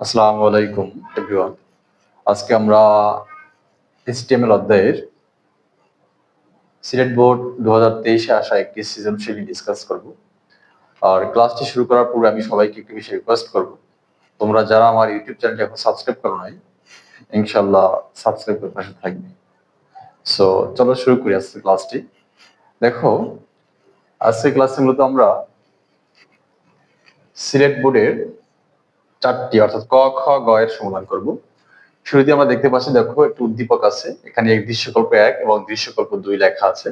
আসসালামু আলাইকুম এভরিওয়ান আজকে আমরা এইচটিএমএল অধ্যায়ের সিলেট বোর্ড দু হাজার তেইশে আসা একটি সৃজনশীল ডিসকাস করব। আর ক্লাসটি শুরু করার পূর্বে আমি সবাইকে একটি বিষয় রিকোয়েস্ট করব। তোমরা যারা আমার ইউটিউব চ্যানেলটি এখন সাবস্ক্রাইব করো নাই ইনশাল্লাহ সাবস্ক্রাইব করে পাশে থাকবে। সো চলো শুরু করি আজকে ক্লাসটি। দেখো আজকে ক্লাসে মূলত আমরা সিলেট বোর্ডের চারটি, অর্থাৎ ক, খ, গ এর সমাধান করব। শুরুতে আমরা দেখতে পাচ্ছি, দেখো, একটু উদ্দীপক আছে। এখানে এক দৃশ্যকল্প এক এবং দৃশ্যকল্প দুই লেখা আছে।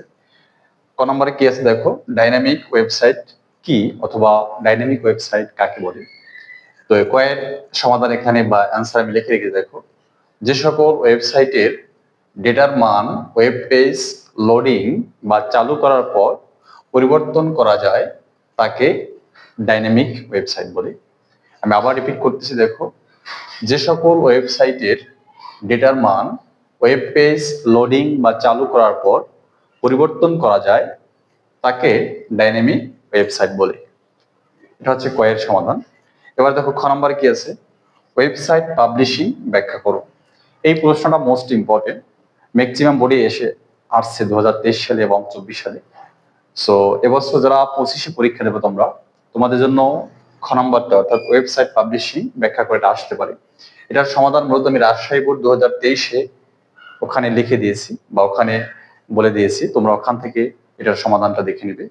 ক নম্বরে কি আছে দেখো? ডাইনামিক ওয়েবসাইট কি অথবা ডাইনামিক ওয়েবসাইট কাকে বলে? তো কয়ের সমাধান এখানে বা অ্যান্সার আমি লিখে রেখে দেখো। যে সকল ওয়েবসাইটের ডেটার মান ওয়েব পেজ লোডিং বা চালু করার পর পরিবর্তন করা যায়, তাকে ডাইনামিক ওয়েবসাইট বলে। আমি আবার রিপিট করতেছি, দেখো। যে সকল ওয়েবসাইটের ডেটার মান ওয়েব পেজ লোডিং বা চালু করার পর পরিবর্তন করা যায়, তাকে ডাইনামিক ওয়েবসাইট বলে। এটা হচ্ছে কয়ের সমাধান। এবার দেখো খ নম্বরে কি আছে? ওয়েবসাইট পাবলিশিং ব্যাখ্যা করো। এই প্রশ্নটা মোস্ট ইম্পর্টেন্ট ম্যাক্সিমাম বোর্ডে এসে আসছে দু হাজার তেইশ সালে এবং চব্বিশ সালে। সো এবছর যারা পঁচিশে পরীক্ষা দেবে তোমরা, তোমাদের জন্য খ নম্বরটা অর্থাৎ ওয়েবসাইট পাবলিশিং ব্যাখ্যা করে এটা আসতে পারে। এটার সমাধান মূলত আমি রাজশাহী বোর্ড দু হাজার তেইশে ওখানে লিখে দিয়েছি বা ওখানে বলে দিয়েছি। তোমরা ওখান থেকে এটার সমাধানটা দেখে নিবে।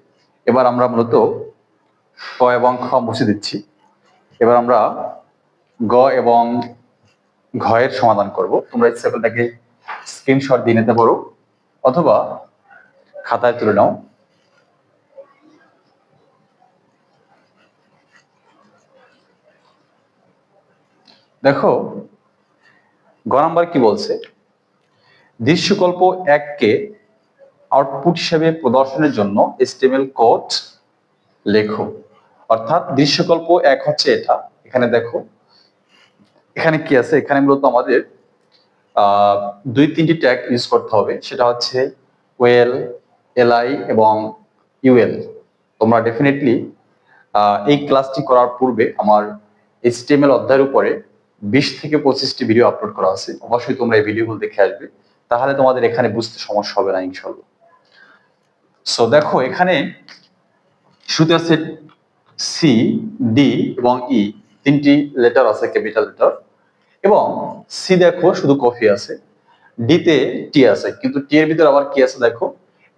এবার আমরা মূলত ক এবং খ মুছে দিচ্ছি। এবার আমরা গ এবং ঘ এর সমাধান করব। তোমরা এই সেকেলটাকে স্ক্রিনশট দিয়ে নিতে পারো, অথবা খাতায় তুলে নাও। দেখো, গ নাম্বার কি বলছে? দৃশ্যকল্প এককে আউটপুট হিসেবে প্রদর্শনের জন্য এসটিএমএল কোড লেখো। অর্থাৎ দৃশ্যকল্প এক হচ্ছে এটা। এখানে দেখো, এখানে কি আছে? এখানে মূলত আমাদের দুই তিনটি ট্যাগ ইউজ করতে হবে। সেটা হচ্ছে ওয়েল এলআই এবং ইউএল তোমরা ডেফিনেটলি এই ক্লাসটি করার পূর্বে আমার এইচটিএমএল অধ্যায়ের উপরে বিশ থেকে পঁচিশটি ভিডিও আপলোড করা আছে। অবশ্যই তোমরা এই ভিডিওগুলো দেখে আসবে। তাহলে তোমাদের এখানে বুঝতে সমস্যা হবে না ইনশাল্লাহ সো দেখো, এখানে শুরুতে আছে সি ডি এবং ই তিনটি লেটার আছে ক্যাপিটাল লেটার এবং সি দেখো, শুধু কফি আছে। ডি তে টি আছে, কিন্তু টি এর ভিতরে আবার কি আছে দেখো?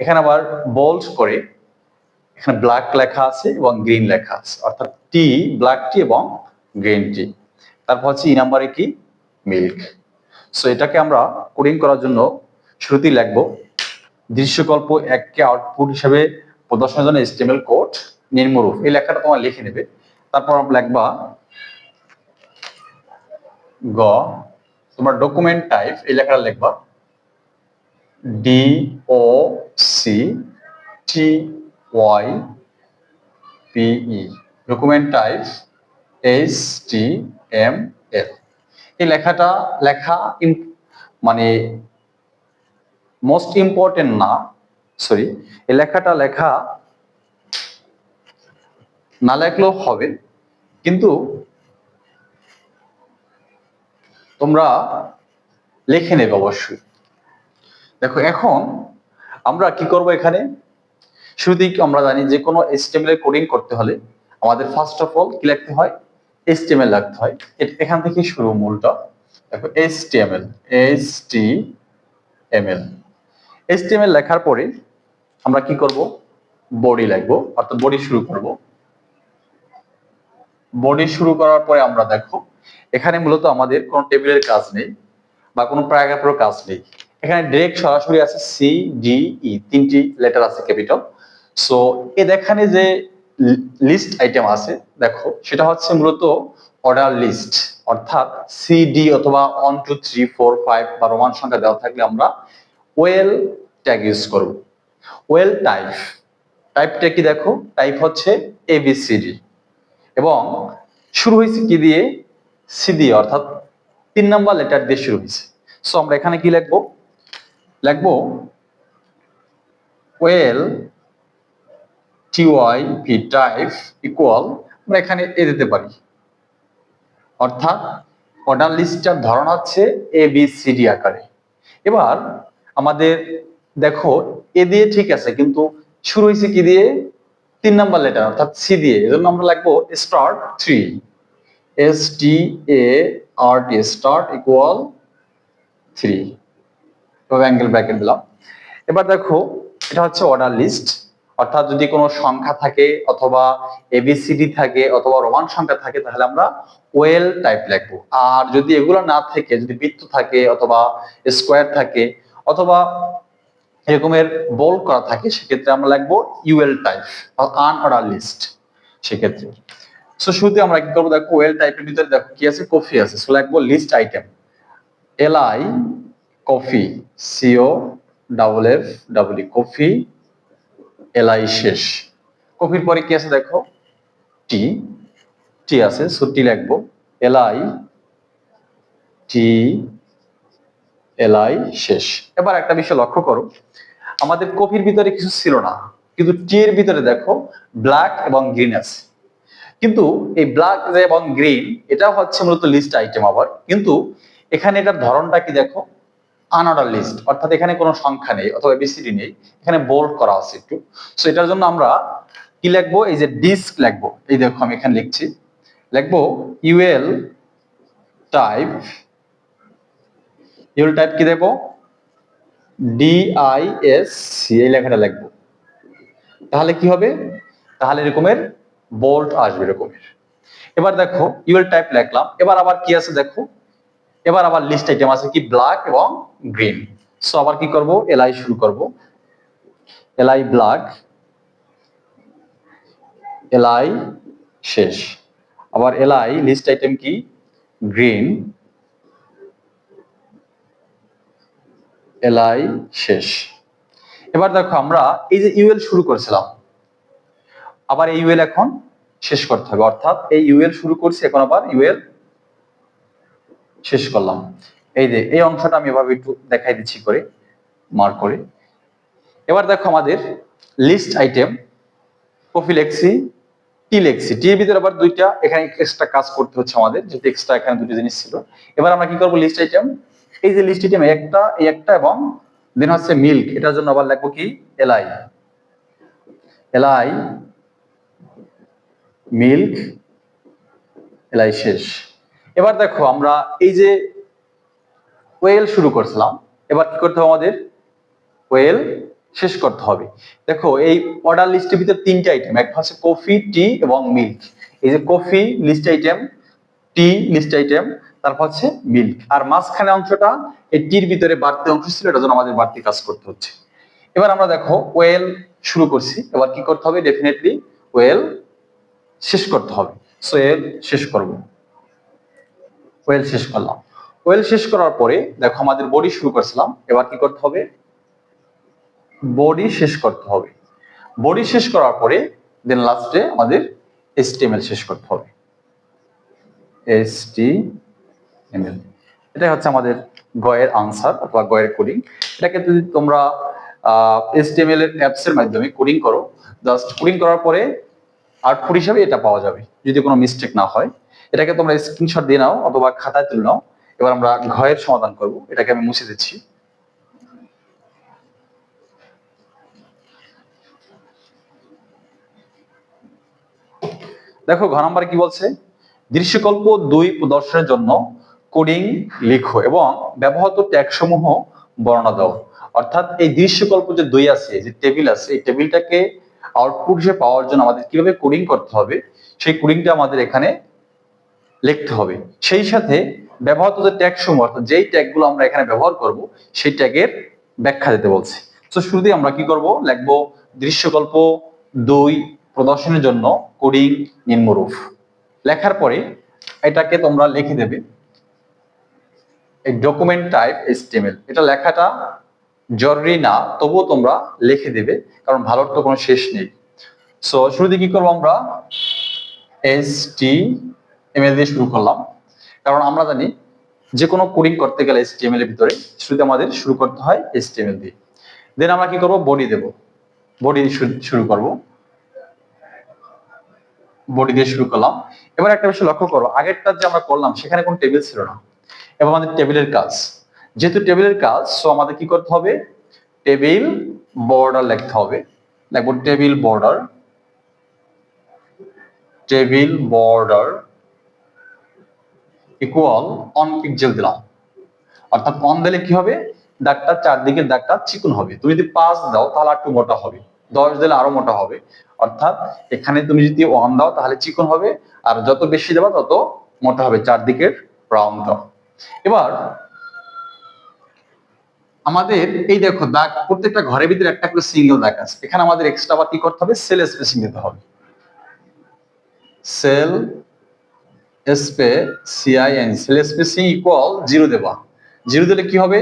এখানে আবার বোল্ড করে এখানে ব্ল্যাক লেখা আছে এবং গ্রিন লেখা আছে। অর্থাৎ টি ব্ল্যাক টি এবং গ্রিন টি তারপর হচ্ছে ই নাম্বারে কি? মিল্ক সো এটাকে আমরা কোডিং করার জন্য শুরুতেই লিখব দৃশ্যকল্প এককে আউটপুট হিসেবে প্রদর্শনের জন্য এস্টিমেল কোড নির্মরূপ এই লেখাটা তোমার লিখে নেবে। তারপর লিখবা গ। তোমার ডকুমেন্ট টাইপ এই লেখাটা লিখবা D O C T Y P E document type H T M L এই লেখাটা, লেখা মানে মোস্ট ইম্পর্টেন্ট না সরি এই লেখাটা লেখা না লেখলেও হবে, কিন্তু তোমরা লিখে নেবে অবশ্যই। দেখো, এখন আমরা কি করব এখানে? শুরুতেই আমরা জানি যে কোনো এর কোডিং করতে হলে আমাদের ফার্স্ট অফ অল কি লিখতে হয়? HTML লিখতে হয়। এখান থেকে শুরু মূলটা। দেখো HTML HTML HTML লেখার পরে আমরা কি করব? বডি লিখব অর্থাৎ বডি শুরু করব। বডি শুরু করার পরে আমরা দেখো, এখানে মূলত আমাদের কোনো টেবিলের কাজ নেই বা কোনো প্যারাগ্রাফেরও কাজ নেই। এখানে ডিরেক্ট সরাসরি আছে সি ডি ই তিনটি লেটার আছে ক্যাপিটাল সো এ দেখানে যে লিস্ট আইটেম আছে, দেখো, সেটা হচ্ছে মূলত অর্ডার লিস্ট অর্থাৎ সি ডি অথবা one two three four five বা রোমান সংখ্যা দেওয়া থাকলে আমরা ওয়েল ট্যাগ ইউজ করব। ওয়েল টাইপ টাইপটা কি দেখো? টাইপ হচ্ছে এবিসিডি এবং শুরু হয়েছে কি দিয়ে? সি দিয়ে, অর্থাৎ তিন নাম্বার লেটার দিয়ে শুরু হয়েছে। সো আমরা এখানে কি লিখব? লিখব OL T Y P type equal আমরা এখানে এ দিতে পারি। অর্থাৎ অর্ডার লিস্টটার ধরন হচ্ছে এ বি সি ডি আকারে। এবার আমাদের দেখো এ দিয়ে ঠিক আছে, কিন্তু শুরু হয়েছে কি দিয়ে? তিন নাম্বার লেটার অর্থাৎ সি দিয়ে। এজন্য আমরা লিখব start three S T A R T start equal three angle bracket দিলাম। এবার দেখো, এটা হচ্ছে অর্ডার লিস্ট অর্থাৎ যদি কোনো সংখ্যা থাকে অথবা এবিসিডি থাকে অথবা রোমান সংখ্যা থাকে, তাহলে আমরা ওয়েল টাইপ লিখব। আর যদি এগুলো না থাকে, যদি বৃত্ত থাকে অথবা স্কোয়ার থাকে অথবা এরকমের বোল করা থাকে, সেক্ষেত্রে আমরা লিখব UL type unordered list সেক্ষেত্রে। সো শুরুতে আমরা কি করব? দেখো, ওয়েল টাইপের ভিতরে দেখো কি আছে? কফি আছে। সো লিখব list item L I coffee C O double F double E coffee L I শেষ। কফির পরে কি আছে দেখো? টি টি আছে সো টি লিখব। L I T L I শেষ। এবার একটা বিষয় লক্ষ্য করো। আমাদের কফির ভিতরে কিছু ছিল না কিন্তু টি এর ভিতরে দেখো ব্ল্যাক এবং গ্রিন আছে। কিন্তু এই ব্ল্যাক এবং গ্রিন এটা হচ্ছে মূলত লিস্ট আইটেম আবার। কিন্তু এখানে এটার ধরনটা কি দেখো? আনঅর্ডার লিস্ট অর্থাৎ এখানে কোনো সংখ্যা নেই, অথবা এবিসিডি নেই, এখানে বোল্ড করা আছে একটু। সো এটার জন্য আমরা কি লিখব? এই যে ডিস্ক লিখব। এই দেখো, আমি এখানে লিখছি। লিখব ইউএল টাইপ ইউএল টাইপ কি দেবো? ডিআইএস এই লেখাটা লিখব। তাহলে কি হবে? তাহলে এরকমের বোল্ট আসবে এরকমের। এবার দেখো ইউএল টাইপ লিখলাম। এবার আবার কি আছে দেখো? এবার আবার লিস্ট আইটেম আছে কি? ব্ল্যাক এবং গ্রিন সো আবার কি করব? এলআই শুরু করব। এলআই ব্ল্যাক এলআই শেষ। আবার এলআই লিস্ট আইটেম কি? গ্রিন এলআই শেষ। এবার দেখো আমরা এই যে ইউএল শুরু করেছিলাম। আবার এই ইউএল এখন শেষ করতে হবে। অর্থাৎ এই ইউএল শুরু করছি, এখন আবার ইউএল শেষ করলাম। এই যে, এই অংশটা আমি এভাবে একটু দেখাই দিচ্ছি করে মার্ক করে। এবার দেখো আমাদের লিস্ট আইটেম কপি লেখছি টি এর ভিতরে আবার দুইটা, এখানে এক্সট্রা কাজ করতে হচ্ছে আমাদের, যেহেতু এক্সট্রা এখানে দুটো জিনিস ছিল। এবার আমরা কি করব লিস্ট আইটেম এই যে লিস্ট আইটেম একটা, এই একটা এবং দেন হচ্ছে মিল্ক এটার জন্য আবার লিখব কি? এলআই এলআই মিল্ক এলআই শেষ। এবার দেখো আমরা এই যে ওয়েল শুরু করছিলাম, এবার কি করতে হবে আমাদের? ওয়েল শেষ করতে হবে। দেখো এই অর্ডার লিস্টের ভিতরে তিনটা আইটেম একটা হচ্ছে কফি টি এবং মিল্ক এই যে coffee list item tea list item তারপর হচ্ছে মিল্ক আর মাঝখানে অংশটা, এই টির ভিতরে বাড়তি অংশ ছিল, এটার জন্য আমাদের বাড়তি কাজ করতে হচ্ছে। এবার আমরা দেখো ওয়েল শুরু করছি। এবার কি করতে হবে? ডেফিনেটলি ওয়েল শেষ করতে হবে। সো এল শেষ করব। ওয়েল শেষ করলাম। ওয়েল শেষ করার পরে দেখো আমাদের বডি শুরু করছিলাম। এবার কি করতে হবে? বডি শেষ করতে হবে। বডি শেষ করার পরে দেন লাস্টে আমাদের এসটিএমএল শেষ করতে হবে। এসটিএমএল এটাই হচ্ছে আমাদের গয়ের আনসার অথবা গয়ের কোডিং এটাকে যদি তোমরা এসটিএমএল এর অ্যাপস এর মাধ্যমে কোডিং করো জাস্ট কোডিং করার পরে আউটপুট হিসাবে এটা পাওয়া যাবে, যদি কোনো মিস্টেক না হয়। এটাকে তোমরা স্ক্রিনশট দিয়ে নাও অথবা খাতায় তুলে নাও। এবার আমরা ঘয়ের সমাধান করব, এটাকে আমি মুছে দিচ্ছি। দেখো, ঘ নাম্বার কি বলছে? দৃশ্যকল্প দুই প্রদর্শনের জন্য কোডিং লিখো এবং ব্যবহৃত ট্যাগ সমূহ বর্ণনা দাও। অর্থাৎ এই দৃশ্যকল্প যে দুই আছে, যে টেবিল আছে, এই টেবিলটাকে আউটপুট হিসেবে পাওয়ার জন্য আমাদের কীভাবে কোডিং করতে হবে, সেই কোডিংটা আমাদের এখানে লিখতে হবে। সেই সাথে ব্যবহৃত যে ট্যাগ সমূহ, অর্থাৎ যেই ট্যাগগুলো আমরা এখানে ব্যবহার করব, সেই ট্যাগের ব্যাখ্যা দিতে বলছি। তো শুরুতেই আমরা কি করব? লিখব দৃশ্যকল্প দুই প্রদর্শনের জন্য কোডিং নিম্নরূপ। লেখার পরে এটাকে তোমরা লিখে দেবে। এই ডকুমেন্ট টাইপ এইচটিএমএল এটা লেখাটা জরুরি না, তবুও তোমরা লিখে দেবে, কারণ ভালোর তো কোনো শেষ নেই। সো শুরুতে কি করব আমরা? এস টি এমএল দিয়ে শুরু করলাম। কারণ আমরা জানি যে কোনো কোডিং করতে গেলে এসটিএমএল এর ভিতরে শুরুতে আমাদের শুরু করতে হয় এস টি এসটিএমএল দিয়ে। দেন আমরা কি করব? বডি দেব। বডি শুরু করব। বডি দিয়ে শুরু করলাম। এবার একটা বিষয় লক্ষ্য করো আগেরটা যে আমরা করলাম, সেখানে কোনো টেবিল ছিল না। এবার আমাদের টেবিলের কাজ। যেহেতু টেবিলের কাজ সো আমাদের কি করতে হবে? টেবিল বর্ডার লিখতে হবে। লিখব table border. Table border equal one pixel দিলাম। অর্থাৎ অন দিলে কি হবে? দাগটা চারদিকের দাগটা চিকন হবে। তুমি যদি পাঁচ দাও, তাহলে একটু মোটা হবে। দশ দিলে আরও মোটা হবে। অর্থাৎ এখানে তুমি যদি ওয়ান দাও, তাহলে চিকন হবে। আর যত বেশি দেবা, তত মোটা হবে চারদিকের রাউন্ড এবার আমাদের, এই দেখো, দাগ, প্রত্যেকটা ঘরের ভিতরে একটা করে সিঙ্গেল দাগ আছে। এখানে আমাদের এক্সট্রা বা কি করতে হবে? সেল স্পেসিং দিতে হবে। Cell spacing cell spacing equal zero দেবা। জিরো দিলে কি হবে?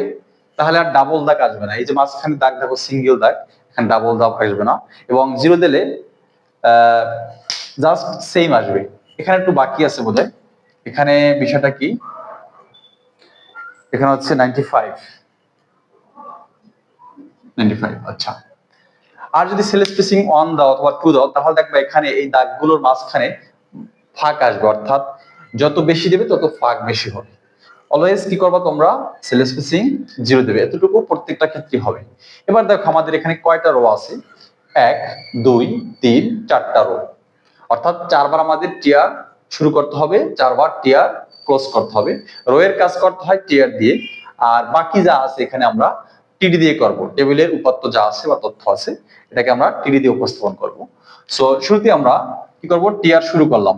তাহলে আর ডাবল দাগ আসবে না। এই যে মাঝখানে দাগ দেখো সিঙ্গেল দাগ, এখানে ডাবল দাগ আসবে না। এবং জিরো দিলে জাস্ট সেম আসবে। এখানে একটু বাকি আছে বোধহয়। এখানে বিষয়টা কি? এখানে হচ্ছে নাইনটি ফাইভ আচ্ছা। আর যদি সেল স্পেসিং ওয়ান দাও অথবা টু দাও, তাহলে দেখবে এখানে এই দাগগুলোর মাঝখানে ফাঁক আসবে, অর্থাৎ যত বেশি দেবে তত ফাঁক বেশি হবে। অলওয়েজ কি করবা তোমরা? সেল স্পেসিং জিরো দেবে। এতটুকু প্রত্যেকটা ক্ষেত্রে হবে। এবার দেখো আমাদের এখানে কয়টা রো আছে? এক, দুই, তিন, চারটা রো অর্থাৎ চারবার আমাদের টিয়ার শুরু করতে হবে, চারবার টিয়ার ক্লোজ করতে হবে। রো এর কাজ করতে হয় টিয়ার দিয়ে। আর বাকি যা আছে এখানে আমরা টিডি দিয়ে করব। টেবিলের উপাত্ত যা আছে বা তথ্য আছে, এটাকে আমরা টিডি দিয়ে উপস্থাপন করব। সো শুরুতে আমরা কি করব? টিয়ার শুরু করলাম।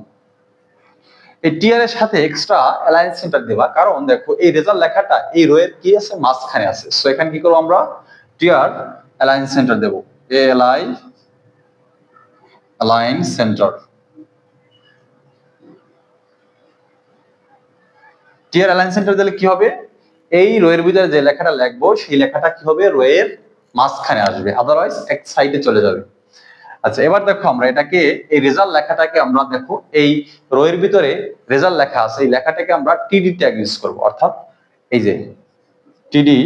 এই টিয়ার এর সাথে এক্সট্রা অ্যালায়েন্স সেন্টার দেবা। কারণ দেখো, এই রেজাল্ট লেখাটা, এই রো এর কি আছে? মাঝখানে আছে। সো এখানে কি করব আমরা? টিয়ার অ্যালায়েন্স centre Dev. A L I align center TR alliance centre দিলে কি হবে? এই রোয়ের ভিতরে যে লেখাটা লিখব, সেই লেখাটা কি হবে? রোয়ের মাঝখানে আসবে। আদারওয়াইজ এক সাইডে চলে যাবে। আচ্ছা এবার দেখো আমরা এটাকে, এই রেজাল্ট লেখাটাকে আমরা দেখো, এই রোয়ের ভিতরে রেজাল্ট লেখা আছে, এই লেখাটাকে আমরা টিডি ট্যাগ ইউজ করব। অর্থাৎ এই যে টিডি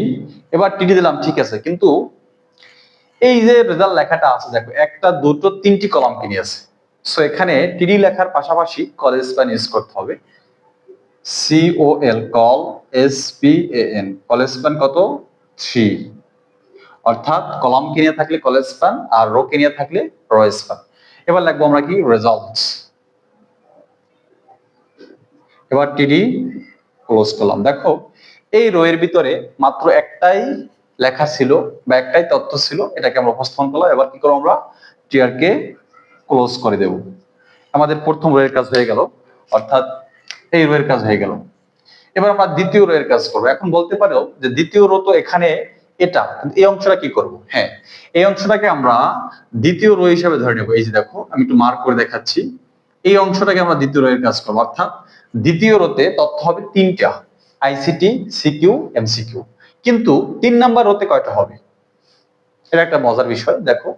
এবার টিডি দিলাম, ঠিক আছে। কিন্তু এই যে রেজাল্ট লেখাটা আছে, দেখো, একটা, দুটো, তিনটি কলাম কিনে আছে। সো এখানে টিডি লেখার পাশাপাশি কলেজ প্যান ইউজ করতে হবে। C O L col S P N colspan কত? থ্রি অর্থাৎ কলাম কিনে থাকলে কলেজ স্পান আর রো কিনে থাকলে রো স্পান এবার লিখব আমরা কি? রেজাল্টস এবার টিডি ক্লোজ করলাম। দেখো, এই রো এর ভিতরে মাত্র একটাই লেখা ছিল বা একটাই তথ্য ছিল, এটাকে আমরা উপস্থাপন করলাম। এবার কি করব আমরা? টিআর কে ক্লোজ করে দেব। আমাদের প্রথম রো এর কাজ হয়ে গেল। অর্থাৎ এই রো এর কাজ হয়ে গেল। এবার আমরা দ্বিতীয় রো এর কাজ করব। এখন বলতে পারো যে দ্বিতীয় রো তো এখানে এটা এই অংশটা কি করব? হ্যাঁ এই অংশটাকে আমরা দ্বিতীয় রো হিসাবে ধরে নেব। এই যে দেখো, আমি একটু মার্ক করে দেখাচ্ছি। এই অংশটাকে আমরা দ্বিতীয় রো এর কাজ করব। অর্থাৎ দ্বিতীয় রোতে তথ্য হবে তিনটা আইসিটি সিকিউ এমসিকিউ কিন্তু তিন নাম্বার রোতে কয়টা হবে? এটা একটা মজার বিষয়, দেখো।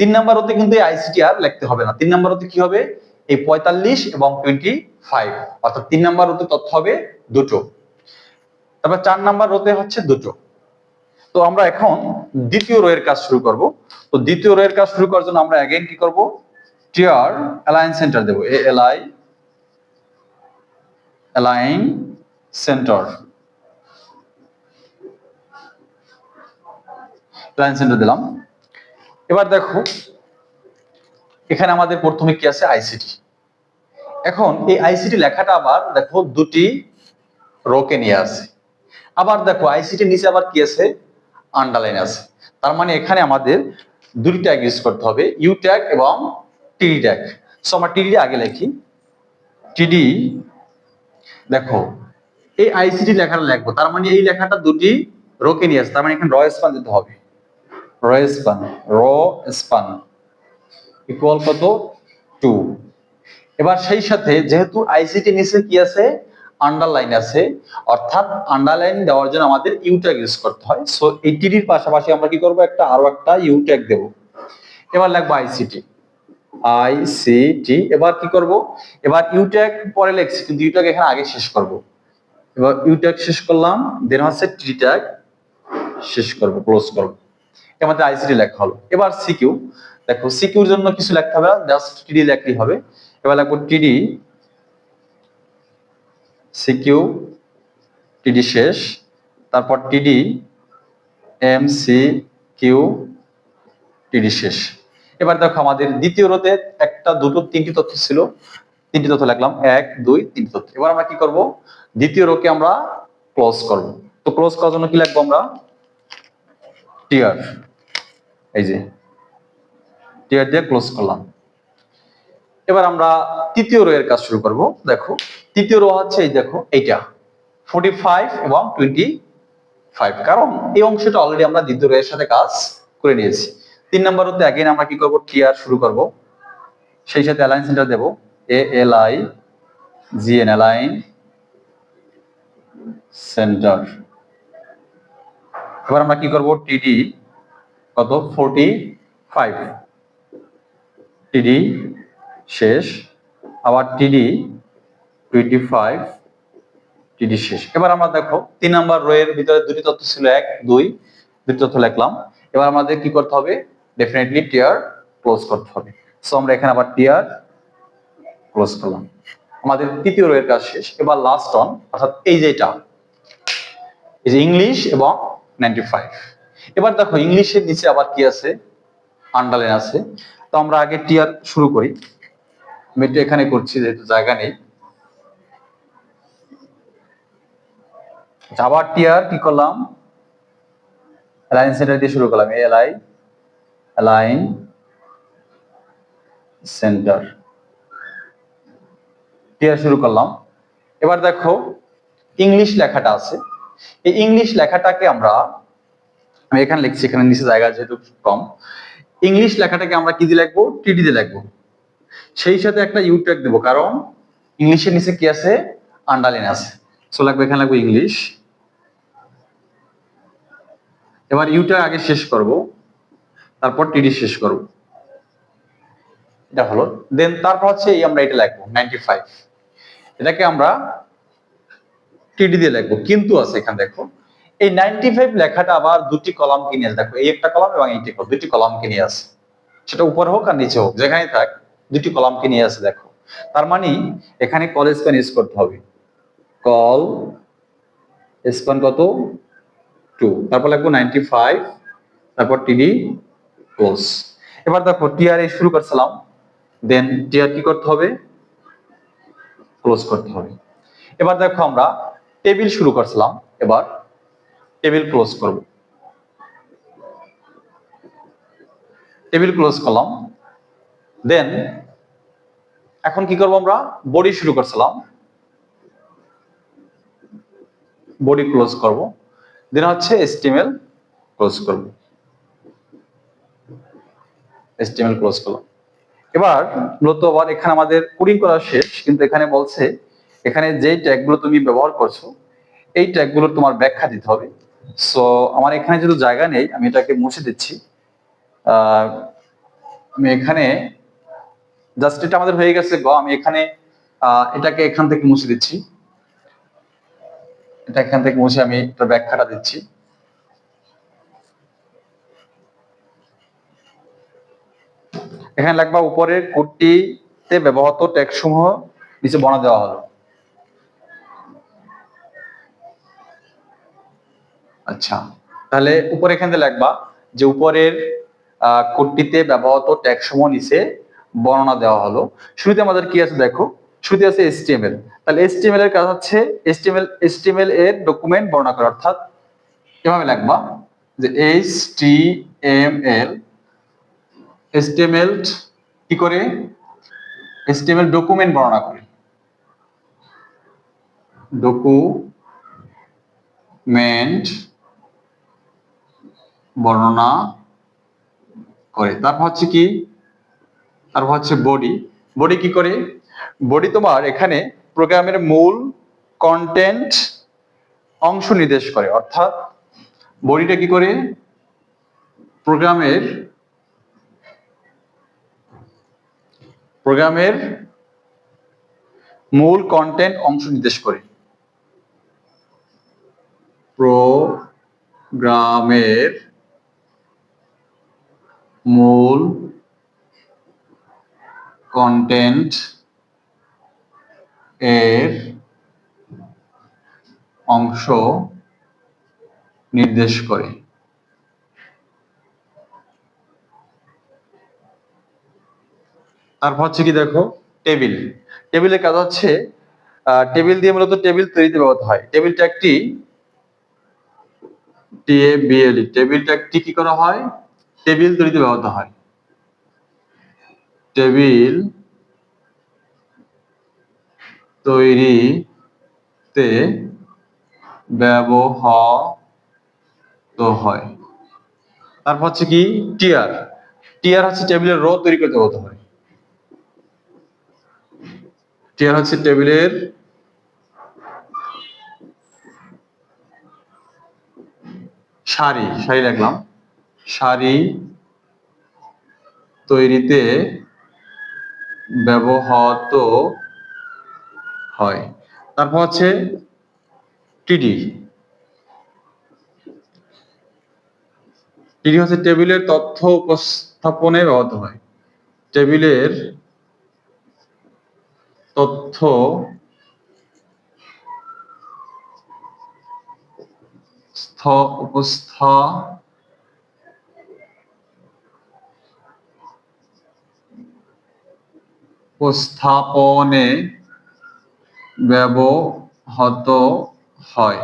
তিন নাম্বার রোতে কিন্তু আইসিটি আর লিখতে হবে না। তিন নাম্বার রোতে কি হবে? এই পঁয়তাল্লিশ এবং টোয়েন্টি ফাইভ অর্থাৎ তিন নাম্বার রোতে তথ্য হবে দুটো। তারপর চার নাম্বার রোতে হচ্ছে দুটো। তো আমরা এখন দ্বিতীয় রোয়ের কাজ শুরু করব। তো দ্বিতীয় রো এর কাজ শুরু করার জন্য আমরা অ্যাগেন কি করব? TR align centre Dev. A L I align center align center দিলাম। এবার দেখো এখানে আমাদের প্রথমে কি আছে? আইসিটি এখন এই আইসিটি লেখাটা আবার দেখো দুটি রোকে নিয়ে আছে। আবার দেখো আইসিটি নিচে আবার কি আছে? আন্ডারলাইন আছে। তার মানে এখানে আমাদের দুটি ট্যাগ ইউজ করতে হবে ইউ ট্যাগ এবং টিডি ট্যাগ সো আমরা টিডি আগে লিখি। টিডি দেখো, এই আইসিটি লেখাটা লিখব। তার মানে এই লেখাটা দুটি রোকে নিয়ে আছে। তার মানে এখানে র স্পান দিতে হবে। র স্পান র স্পান ইকুয়াল কত? টু এবার সেই সাথে যেহেতু আইসিটি নিচে কি আছে? আন্ডারলাইন আছে। অর্থাৎ আন্ডারলাইন দেওয়ার জন্য আমাদের ইউ ইউজ করতে হয়। সো এই পাশাপাশি আমরা কি করব? একটা আরও একটা ইউ দেব। এবার লিখব আইসিটি আইসিটি এবার কি করব? এবার ইউ ট্যাগ পরে লিখছি, কিন্তু ইউ এখানে আগে শেষ করব। এবার ইউ ট্যাগ শেষ করলাম দেন হচ্ছে টি শেষ করব ক্লোজ করব। আমাদের আইসিটি লেখা হলো। এবার সিকিউ দেখো সিকিউর জন্য কিছু লিখতে হবে জাস্ট টিডি লেখলেই হবে। এবার লাগবো টিডি সিকিউ টিডি শেষ। তারপর টিডি এম সি কিউ টিডি শেষ। এবার দেখো, আমাদের দ্বিতীয় রোতে একটা, দুটো, তিনটি তথ্য ছিল। তিনটি তথ্য লিখলাম, এক, দুই, তিনটি তথ্য। এবার আমরা কি করব? দ্বিতীয় রোকে আমরা ক্লোজ করব। তো ক্লোজ করার জন্য কি লিখব আমরা? টিয়ার এই যে টিয়ার দিয়ে ক্লোজ করলাম। এবার আমরা তৃতীয় রো এর কাজ শুরু করব। দেখো, তৃতীয় রো হচ্ছে এই দেখো, এইটা। ফোর্টি ফাইভ এবং টোয়েন্টি ফাইভ কারণ এই অংশটা অলরেডি আমরা দ্বিতীয় রো এর সাথে কাজ করে নিয়েছি। তিন নম্বর হতে আগেই আমরা কি করব? টিআর শুরু করব। সেই সাথে align centre Dev. A L I G N align center এবার আমরা কি করব? টিডি কত? ফোর্টি ফাইভ টিডি শেষ, আবার টিডি টোয়েন্টি ফাইভ টিডি শেষ। এবার আমরা দেখো, তিন নাম্বার রো এর ভিতরে দুটি তথ্য ছিল এক, দুই, দুটি তথ্য লিখলাম। এবার আমাদের কি করতে হবে? ডেফিনেটলি টিয়ার ক্লোজ করতে হবে। সো আমরা এখানে আবার টিয়ার ক্লোজ করলাম। আমাদের তৃতীয় রো এর কাজ শেষ। এবার লাস্ট অন অর্থাৎ এই যে এটা, এই যে ইংলিশ এবং নাইনটি ফাইভ এবার দেখো ইংলিশের নিচে আবার কি আছে? আন্ডারলাইন আছে। তো আমরা আগে টিয়ার শুরু করি। আমি এখানে করছি, যেহেতু জায়গা নেই। আবার টিয়ার কি করলাম? লাইন সেন্টার দিয়ে শুরু করলাম। এল আই লাইন সেন্টার টিয়ার শুরু করলাম। এবার দেখো ইংলিশ লেখাটা আছে। এই ইংলিশ লেখাটাকে আমরা, আমি এখানে লিখছি, এখানে নিচে জায়গা যেহেতু কম। ইংলিশ লেখাটাকে আমরা কি দিয়ে লিখব? টিডি দিয়ে লিখব। সেই সাথে একটা ইউ ট্যাগ দেবো, কারণ ইংলিশের নিচে কি আছে? আন্ডারলাইন আছে। সো লাগবে এখানে লাগবে ইংলিশ। এবার ইউটা আগে শেষ করব, তারপর টিডি শেষ করব। এটা হলো দেন তারপর হচ্ছে এই আমরা এটা লিখব নাইনটি ফাইভ এটাকে আমরা টিডি দিয়ে লিখব। কিন্তু আছে এখানে দেখো এই নাইনটি ফাইভ লেখাটা আবার দুটি কলাম কিনে আছে দেখো, এই একটা কলাম এবং এইটি দুটি কলাম কিনে আছে সেটা উপর হোক আর নিচে হোক যেখানে থাক, দুটি কলাম কিনে আছে দেখো। তার মানে এখানে কল স্প্যান ইউজ করতে হবে। কল স্প্যান কত? টু তারপর লাগবো নাইনটি ফাইভ তারপর টিডি ক্লোজ এবার দেখো টিআর এ শুরু করছিলাম। দেন টিআর কি করতে হবে? ক্লোজ করতে হবে। এবার দেখো আমরা টেবিল শুরু করছিলাম। এবার টেবিল ক্লোজ করব। টেবিল ক্লোজ করলাম। দেন এখন কি করব আমরা? বডি শুরু করছিলাম। বডি ক্লোজ করব। দেন হচ্ছে এসটিএমএল ক্লোজ করব। এসটিএমএল ক্লোজ করলাম। এবার মূলত আবার এখানে আমাদের কোডিং করা শেষ, কিন্তু এখানে বলছে, এখানে যেই ট্যাগগুলো তুমি ব্যবহার করছ, এই ট্যাগগুলোর তোমার ব্যাখ্যা দিতে হবে। সো আমার এখানে যেহেতু জায়গা নেই, আমি এটাকে মুছে দিচ্ছি। আমি এখানে জাস্ট এটা আমাদের হয়ে গেছে গ, আমি এখানে এটাকে এখান থেকে মুছে দিচ্ছি। এটা এখান থেকে মুছে আমি এটার ব্যাখ্যাটা দিচ্ছি। এখানে লাগবা উপরের কোডটিতে ব্যবহৃত ট্যাগ সমূহ নিচে বর্ণনা দেওয়া হলো। আচ্ছা তাহলে উপরে এখান লিখবা যে উপরের আহ, কোডটিতে ব্যবহৃত ট্যাগ সমূহ নিচে বর্ণনা দেওয়া হলো। শুরুতে আমাদের কি আছে দেখো? শুরুতে আছে HTML তাহলে HTML এর কাজ হচ্ছে HTML HTML এর ডকুমেন্ট বর্ণনা করা। অর্থাৎ এভাবে লিখবা যে HTML এসটিএমএল কি করে? HTML ডকুমেন্ট বর্ণনা করে। ডকুমেন্ট বর্ণনা করে। তারপর হচ্ছে কি? তারপর হচ্ছে বডি বডি কি করে? বডি তোমার এখানে প্রোগ্রামের মূল কন্টেন্ট অংশ নির্দেশ করে। অর্থাৎ বডিটা কি করে? প্রোগ্রামের প্রোগ্রামের মূল কন্টেন্ট অংশ নির্দেশ করে। প্রোগ্রামের মূল কন্টেন্ট এর অংশ নির্দেশ করে। তারপর হচ্ছে কি দেখো টেবিল টেবিলের কাজ হচ্ছে টেবিল দিয়ে মূলত টেবিল তৈরিতে ব্যবহৃত হয়। টেবিলটা একটি টিএবিএলই টেবিলটা একটি কি করা হয়? টেবিল তৈরিতে ব্যবহৃত হয়। টেবিল তৈরিতে ব্যবহৃত হয়। তারপর হচ্ছে কি? টিয়ার। টিয়ার হচ্ছে টেবিলের রো তৈরি করতে ব্যবহৃত হয়। টিয়ার হচ্ছে টেবিলের সারি সারি রাখলাম। সারি তৈরিতে ব্যবহৃত হয়। তারপর হচ্ছে টিডি। টিডি হচ্ছে টেবিলের তথ্য উপস্থাপনে ব্যবহৃত হয়। টেবিলের তথ্য স্থ উপস্থা উপস্থাপনে ব্যবহৃত হয়।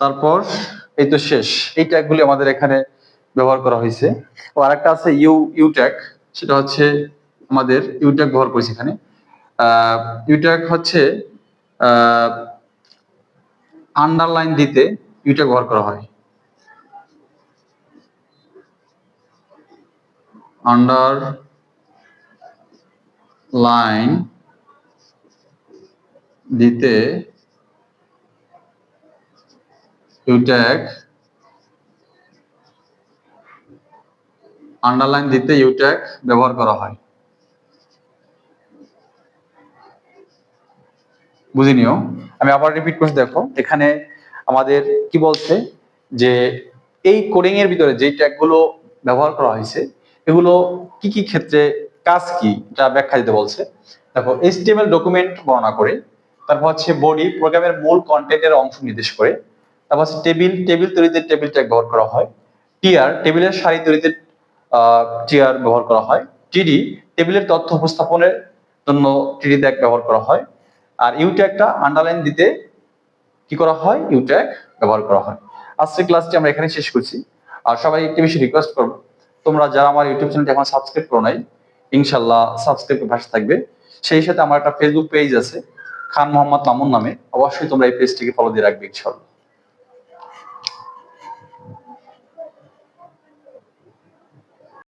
তারপর এই তো শেষ। এই ট্যাগগুলি আমাদের এখানে ব্যবহার করা হয়েছে। ও আরেকটা আছে ইউ ইউ ট্যাগ সেটা হচ্ছে আমাদের ইউ ট্যাগ ব্যবহার করেছি এখানে। ইউ ট্যাগ হচ্ছে আন্ডারলাইন দিতে ইউ ট্যাগ ব্যবহার করা হয়। আন্ডার লাইন দিতে ইউট্যাগ আন্ডারলাইন দিতে ইউট্যাগ ব্যবহার করা হয়। বুঝে নিও। আমি আবার রিপিট করছি, দেখো, এখানে আমাদের কি বলছে যে এই কোডিং এর ভিতরে যে ট্যাগগুলো ব্যবহার করা হয়েছে, এগুলো কি কি ক্ষেত্রে কাজ কি এটা ব্যাখ্যা দিতে বলছে। দেখো এইচটিএমএল ডকুমেন্ট বর্ণনা করে, তারপর হচ্ছে বডি প্রোগ্রামের মূল কন্টেন্টের অংশ নির্দেশ করে, তারপর হচ্ছে টেবিল টেবিল তৈরিতে টেবিল ট্যাগ ব্যবহার করা হয় টিআর টেবিলের সারি তৈরিতে টিআর ব্যবহার করা হয় টিডি টেবিলের তথ্য উপস্থাপনের জন্য টিডি ট্যাগ ব্যবহার করা হয়, আর ইউ ট্যাগটা আন্ডারলাইন দিতে কি করা হয়? ইউ ট্যাগ ব্যবহার করা হয়। আজকের ক্লাসটি আমরা এখানে শেষ করছি। আর সবাই একটি বেশি রিকোয়েস্ট করব, তোমরা যারা আমার ইউটিউব চ্যানেলটি এখন সাবস্ক্রাইব করো নাই ইনশাল্লাহ সাবস্ক্রাইব পাশে থাকবে। সেই সাথে আমার একটা ফেসবুক পেজ আছে, খান মোহাম্মদ মামুন নামে। অবশ্যই তোমরা এই পেজটিকে ফলো দিয়ে রাখবে, ইনশাল্লাহ।